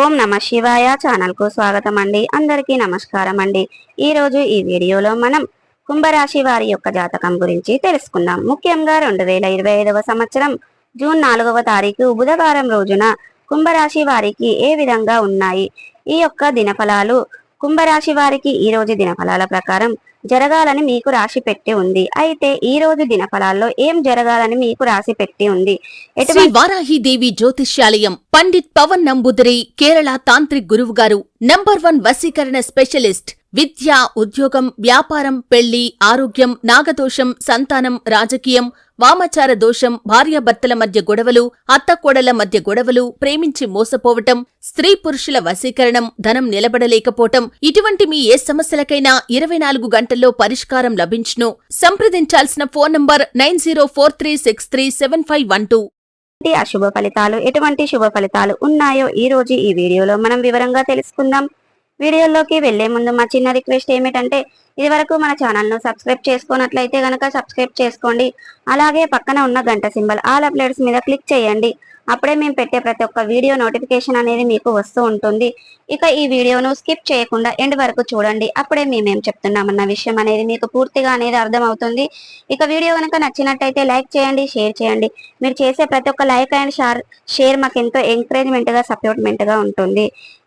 ఓం నమ శివాయ ఛానల్కు స్వాగతం అండి అందరికీ నమస్కారం అండి ఈ రోజు ఈ వీడియోలో మనం కుంభరాశి వారి యొక్క జాతకం గురించి తెలుసుకుందాం. ముఖ్యంగా రెండు వేల ఇరవై ఐదవ సంవత్సరం జూన్ నాలుగవ తారీఖు బుధవారం రోజున కుంభరాశి వారికి ఏ విధంగా ఉన్నాయి? ఈ యొక్క దినఫలాలు కుంభరాశి వారికి ఈ రోజు దినఫలాల ప్రకారం జరగాలని మీకు రాసి పెట్టి ఉంది. అయితే ఈ రోజు దినఫలాల్లో ఏం జరగాలని మీకు రాసి పెట్టి ఉంది. శ్రీ వారాహిదేవి జ్యోతిష్యాలయం పండిత్ పవన్ నంబుదరి కేరళ తాంత్రిక్ గురువు గారు నంబర్ వన్ వశీకరణ స్పెషలిస్ట్ విద్య ఉద్యోగం వ్యాపారం పెళ్ళి ఆరోగ్యం నాగదోషం సంతానం రాజకీయం వామచార దోషం భార్యాభర్తల మధ్య గొడవలు అత్తకోడల మధ్య గొడవలు ప్రేమించి మోసపోవటం స్త్రీ పురుషుల వశీకరణం ధనం నిలబడలేకపోవటం ఇటువంటి మీ ఏ సమస్యలకైనా ఇరవై నాలుగు గంటల్లో పరిష్కారం లభించును. సంప్రదించాల్సిన phone number nine zero four three six three seven five one two. ఎటువంటి అశుభ ఫలితాలు ఎటువంటి శుభ ఫలితాలు ఉన్నాయో ఈ రోజు ఈ వీడియోలో మనం వివరంగా తెలుసుకుందాం. వీడియోలోకి వెళ్ళే ముందు మా చిన్న రిక్వెస్ట్ ఏమిటంటే ఇది వరకు మన ఛానల్ను సబ్స్క్రైబ్ చేసుకున్నట్లయితే గనక సబ్స్క్రైబ్ చేసుకోండి. అలాగే పక్కన ఉన్న గంట సింబల్ ఆల్ అప్డేట్స్ మీద క్లిక్ చేయండి. అప్పుడే మేము పెట్టే ప్రతి ఒక్క వీడియో నోటిఫికేషన్ అనేది మీకు వస్తూ ఉంటుంది. ఇక ఈ వీడియోను స్కిప్ చేయకుండా ఎండ్ వరకు చూడండి. అప్పుడే మేమేం చెప్తున్నామన్న విషయం అనేది మీకు పూర్తిగా అనేది అర్థమవుతుంది. ఇక వీడియో కనుక నచ్చినట్టయితే లైక్ చేయండి షేర్ చేయండి. మీరు చేసే ప్రతి ఒక్క లైక్ అండ్ షేర్ మాకు ఎంతో ఎంకరేజ్మెంట్గా సపోర్ట్మెంట్గా ఉంటుంది.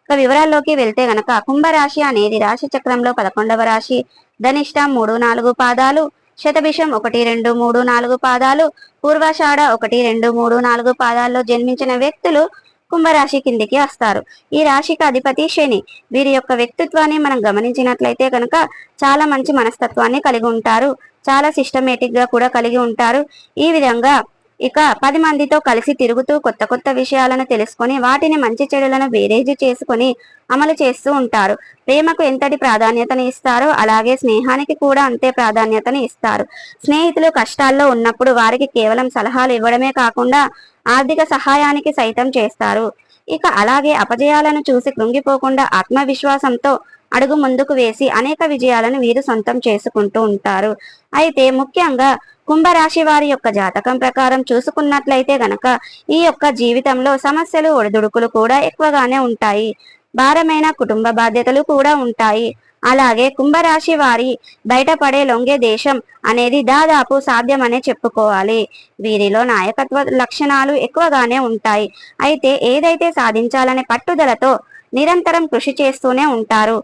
ఇక వివరాల్లోకి వెళ్తే గనక కుంభరాశి అనేది రాశి చక్రంలో పదకొండవ రాశి. ధనిష్ట మూడు నాలుగు పాదాలు శతభిషం ఒకటి రెండు మూడు నాలుగు పాదాలు పూర్వాషాఢ ఒకటి రెండు మూడు నాలుగు పాదాల్లో జన్మించిన వ్యక్తులు కుంభరాశి కిందికి వస్తారు. ఈ రాశికి అధిపతి శని. వీరి యొక్క వ్యక్తిత్వాన్ని మనం గమనించినట్లయితే కనుక చాలా మంచి మనస్తత్వాన్ని కలిగి ఉంటారు. చాలా సిస్టమేటిక్గా కూడా కలిగి ఉంటారు. ఈ విధంగా ఇక పది మందితో కలిసి తిరుగుతూ కొత్త కొత్త విషయాలను తెలుసుకొని వాటిని మంచి చెడులను బేరేజు చేసుకొని అమలు చేస్తూ ఉంటారు. ప్రేమకు ఎంతటి ప్రాధాన్యతను ఇస్తారో అలాగే స్నేహానికి కూడా అంతే ప్రాధాన్యతను ఇస్తారు. స్నేహితులు కష్టాల్లో ఉన్నప్పుడు వారికి కేవలం సలహాలు ఇవ్వడమే కాకుండా ఆర్థిక సహాయానికి సైతం చేస్తారు. ఇక అలాగే అపజయాలను చూసి కృంగిపోకుండా ఆత్మవిశ్వాసంతో అడుగు ముందుకు వేసి అనేక విజయాలను వీరు సొంతం చేసుకుంటూ ఉంటారు. అయితే ముఖ్యంగా కుంభరాశి వారి యొక్క జాతకం ప్రకారం చూసుకున్నట్లయితే గనక ఈ యొక్క జీవితంలో సమస్యలు ఒడిదుడుకులు కూడా ఎక్కువగానే ఉంటాయి. భారమైన కుటుంబ బాధ్యతలు కూడా ఉంటాయి. అలాగే కుంభరాశి వారి బయటపడే లొంగే దేశం అనేది దాదాపు సాధ్యమనే చెప్పుకోవాలి. వీరిలో నాయకత్వ లక్షణాలు ఎక్కువగానే ఉంటాయి. అయితే ఏదైతే సాధించాలనే పట్టుదలతో నిరంతరం కృషి చేస్తూనే ఉంటారు.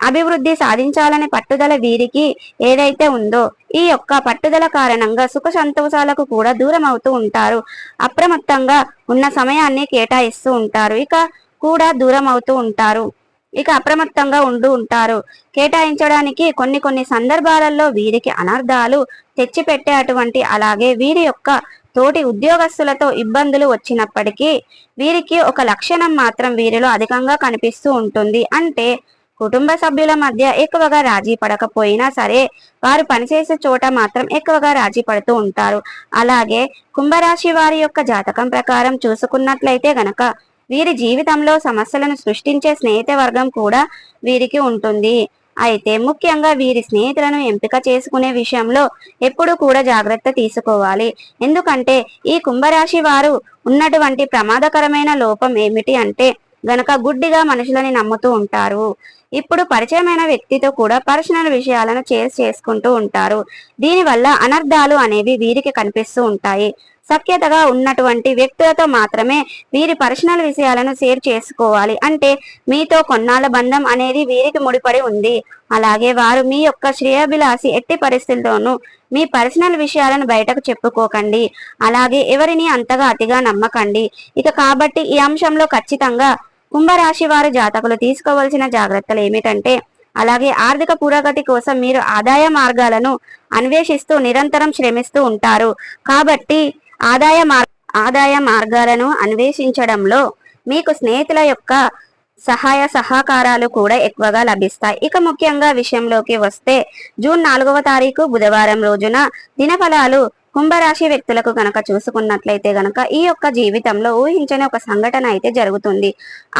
అభివృద్ధి సాధించాలనే పట్టుదల వీరికి ఏదైతే ఉందో ఈ యొక్క పట్టుదల కారణంగా సుఖ సంతోషాలకు కూడా దూరం అవుతూ ఉంటారు. అప్రమత్తంగా ఉన్న సమయాన్ని కేటాయిస్తూ ఉంటారు. ఇక కూడా దూరం అవుతూ ఉంటారు. ఇక అప్రమత్తంగా ఉంటూ ఉంటారు. కేటాయించడానికి కొన్ని కొన్ని సందర్భాలలో వీరికి అనర్థాలు తెచ్చిపెట్టే అటువంటి అలాగే వీరి యొక్క తోటి ఉద్యోగస్తులతో ఇబ్బందులు వచ్చినప్పటికీ వీరికి ఒక లక్షణం మాత్రం వీరిలో అధికంగా కనిపిస్తూ ఉంటుంది. అంటే కుటుంబ సభ్యుల మధ్య ఎక్కువగా రాజీ పడకపోయినా సరే వారు పనిచేసే చోట మాత్రం ఎక్కువగా రాజీ పడుతూ ఉంటారు. అలాగే కుంభరాశి వారి యొక్క జాతకం ప్రకారం చూసుకున్నట్లయితే గనక వీరి జీవితంలో సమస్యలను సృష్టించే స్నేహిత వర్గం కూడా వీరికి ఉంటుంది. అయితే ముఖ్యంగా వీరి స్నేహితులను ఎంపిక చేసుకునే విషయంలో ఎప్పుడు కూడా జాగ్రత్త తీసుకోవాలి. ఎందుకంటే ఈ కుంభరాశి వారు ఉన్నటువంటి ప్రమాదకరమైన లోపం ఏమిటి అంటే గనక గుడ్డిగా మనుషులని నమ్ముతూ ఉంటారు. ఇప్పుడు పరిచయమైన వ్యక్తితో కూడా పర్సనల్ విషయాలను చేర్ చేసుకుంటూ ఉంటారు. దీనివల్ల అనర్థాలు అనేవి వీరికి కనిపిస్తూ ఉంటాయి. సఖ్యతగా ఉన్నటువంటి వ్యక్తులతో మాత్రమే వీరి పర్సనల్ విషయాలను షేర్ చేసుకోవాలి. అంటే మీతో కొన్నాళ్ళ బంధం అనేది వీరికి ముడిపడి ఉంది. అలాగే వారు మీ యొక్క శ్రేయాభిలాషి ఎట్టి పరిస్థితుల్లోనూ మీ పర్సనల్ విషయాలను బయటకు చెప్పుకోకండి. అలాగే ఎవరిని అంతగా అతిగా నమ్మకండి. ఇక కాబట్టి ఈ అంశంలో ఖచ్చితంగా కుంభరాశి వారి జాతకులు తీసుకోవాల్సిన జాగ్రత్తలు ఏమిటంటే అలాగే ఆర్థిక పురోగతి కోసం మీరు ఆదాయ మార్గాలను అన్వేషిస్తూ నిరంతరం శ్రమిస్తూ ఉంటారు. కాబట్టి ఆదాయ మార్ ఆదాయ మార్గాలను అన్వేషించడంలో మీకు స్నేహితుల యొక్క సహాయ సహకారాలు కూడా ఎక్కువగా లభిస్తాయి. ఇక ముఖ్యంగా విషయంలోకి వస్తే జూన్ నాలుగవ తారీఖు బుధవారం రోజున దినఫలాలు కుంభరాశి వ్యక్తులకు గనక చూసుకున్నట్లయితే గనక ఈ యొక్క జీవితంలో ఊహించని ఒక సంఘటన అయితే జరుగుతుంది.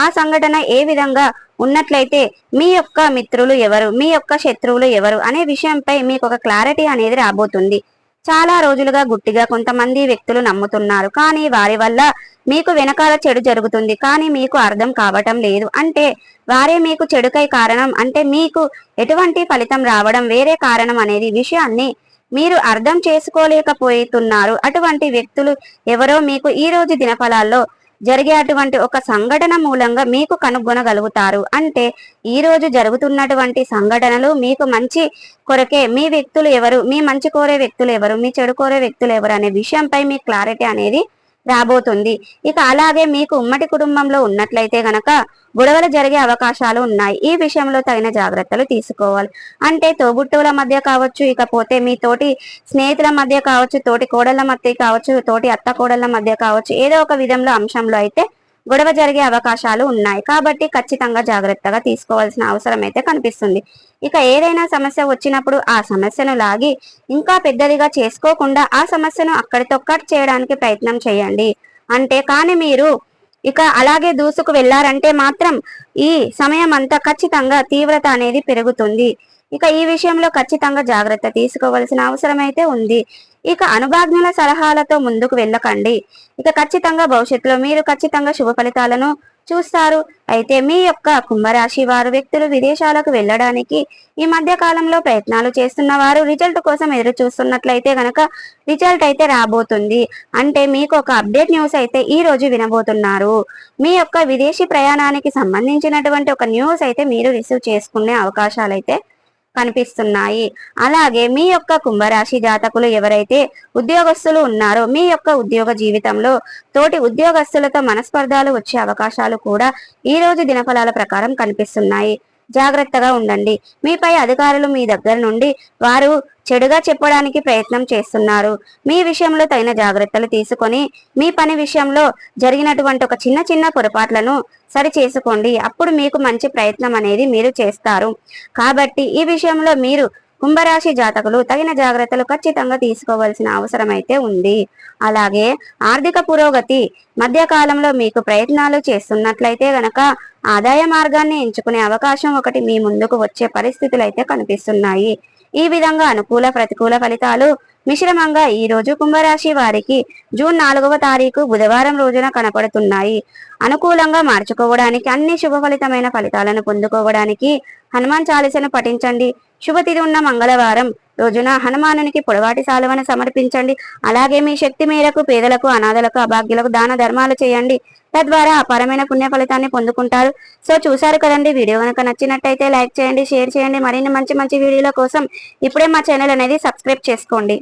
ఆ సంఘటన ఏ విధంగా ఉన్నట్లయితే మీ యొక్క మిత్రులు ఎవరు మీ యొక్క శత్రువులు ఎవరు అనే విషయంపై మీకు ఒక క్లారిటీ అనేది రాబోతుంది. చాలా రోజులుగా గుట్టిగా కొంతమంది వ్యక్తులు నమ్ముతున్నారు. కానీ వారి వల్ల మీకు వెనకాల చెడు జరుగుతుంది. కానీ మీకు అర్థం కావటం లేదు. అంటే వారే మీకు చెడుకై కారణం. అంటే మీకు ఎటువంటి ఫలితం రావడం వేరే కారణం అనేది విషయాన్ని మీరు అర్థం చేసుకోలేకపోతున్నారు. అటువంటి వ్యక్తులు ఎవరో మీకు ఈ రోజు దినఫలాల్లో జరిగే అటువంటి ఒక సంఘటన మూలంగా మీకు కనుగొనగలుగుతారు. అంటే ఈ రోజు జరుగుతున్నటువంటి సంఘటనలు మీకు మంచి కొరకే మీ వ్యక్తులు ఎవరు మీ మంచి కోరే వ్యక్తులు ఎవరు మీ చెడు కోరే వ్యక్తులు ఎవరు అనే విషయంపై మీ క్లారిటీ అనేది రాబోతుంది. ఇక అలాగే మీకు ఉమ్మడి కుటుంబంలో ఉన్నట్లయితే గనక గొడవలు జరిగే అవకాశాలు ఉన్నాయి. ఈ విషయంలో తగిన జాగ్రత్తలు తీసుకోవాలి. అంటే తోబుట్టువుల మధ్య కావచ్చు ఇకపోతే మీ తోటి స్నేహితుల మధ్య కావచ్చు తోటి కోడళ్ళ మధ్య కావచ్చు తోటి అత్త కోడళ్ళ మధ్య కావచ్చు ఏదో ఒక విధంలో అంశంలో అయితే గొడవ జరిగే అవకాశాలు ఉన్నాయి. కాబట్టి ఖచ్చితంగా జాగ్రత్తగా తీసుకోవాల్సిన అవసరం అయితే కనిపిస్తుంది. ఇక ఏదైనా సమస్య వచ్చినప్పుడు ఆ సమస్యను లాగి ఇంకా పెద్దదిగా చేసుకోకుండా ఆ సమస్యను అక్కడితో కట్ చేయడానికి ప్రయత్నం చేయండి. అంటే కానీ మీరు ఇక అలాగే దూసుకు వెళ్ళారంటే మాత్రం ఈ సమయం అంతా ఖచ్చితంగా తీవ్రత అనేది పెరుగుతుంది. ఇక ఈ విషయంలో ఖచ్చితంగా జాగ్రత్త తీసుకోవాల్సిన అవసరం అయితే ఉంది. ఇక అనుభాజ్ఞుల సలహాలతో ముందుకు వెళ్ళకండి. ఇక ఖచ్చితంగా భవిష్యత్తులో మీరు ఖచ్చితంగా శుభ ఫలితాలను చూస్తారు. అయితే మీ యొక్క కుంభరాశి వారు వ్యక్తులు విదేశాలకు వెళ్ళడానికి ఈ మధ్య కాలంలో ప్రయత్నాలు చేస్తున్న వారు రిజల్ట్ కోసం ఎదురు చూస్తున్నట్లయితే గనక రిజల్ట్ అయితే రాబోతుంది. అంటే మీకు ఒక అప్డేట్ న్యూస్ అయితే ఈ రోజు వినబోతున్నారు. మీ యొక్క విదేశీ ప్రయాణానికి సంబంధించినటువంటి ఒక న్యూస్ అయితే మీరు రిసీవ్ చేసుకునే అవకాశాలు అయితే కనిపిస్తున్నాయి. అలాగే మీ యొక్క కుంభరాశి జాతకులు ఎవరైతే ఉద్యోగస్తులు ఉన్నారో మీ యొక్క ఉద్యోగ జీవితంలో తోటి ఉద్యోగస్తులతో మనస్పర్ధాలు వచ్చే అవకాశాలు కూడా ఈ రోజు దినఫలాల ప్రకారం కనిపిస్తున్నాయి. జాగ్రత్తగా ఉండండి. మీపై అధికారులు మీ దగ్గర నుండి వారు చెడుగా చెప్పడానికి ప్రయత్నం చేస్తున్నారు. మీ విషయంలో తగిన జాగ్రత్తలు తీసుకొని మీ పని విషయంలో జరిగినటువంటి ఒక చిన్న చిన్న పొరపాట్లను సరి చేసుకోండి అప్పుడు మీకు మంచి ప్రయత్నం అనేది మీరు చేస్తారు. కాబట్టి ఈ విషయంలో మీరు కుంభరాశి జాతకులు తగిన జాగ్రత్తలు ఖచ్చితంగా తీసుకోవాల్సిన అవసరమైతే ఉంది. అలాగే ఆర్థిక పురోగతి మధ్యకాలంలో మీకు ప్రయత్నాలు చేస్తున్నట్లయితే గనక ఆదాయ మార్గాన్ని ఎంచుకునే అవకాశం ఒకటి మీ ముందుకు వచ్చే పరిస్థితులు అయితే కనిపిస్తున్నాయి. ఈ విధంగా అనుకూల ప్రతికూల ఫలితాలు మిశ్రమంగా ఈ రోజు కుంభరాశి వారికి జూన్ నాలుగవ తారీఖు బుధవారం రోజున కనపడుతున్నాయి. అనుకూలంగా మార్చుకోవడానికి అన్ని శుభ ఫలితమైన ఫలితాలను పొందుకోవడానికి హనుమాన్ చాలీసను పఠించండి. శుభతిథి ఉన్న మంగళవారం. రోజున హనుమానునికి పొడవాటి సాలువను సమర్పించండి. అలాగే మీ శక్తి మేరకు పేదలకు అనాథలకు అభాగ్యులకు దాన ధర్మాలు చేయండి. తద్వారా అపారమైన పుణ్య ఫలితాన్ని పొందుకుంటారు. సో చూసారు కదండి వీడియో కనుక నచ్చినట్టయితే లైక్ చేయండి షేర్ చేయండి. మరిన్ని మంచి మంచి వీడియోల కోసం ఇప్పుడే మా ఛానల్ అనేది సబ్స్క్రైబ్ చేసుకోండి.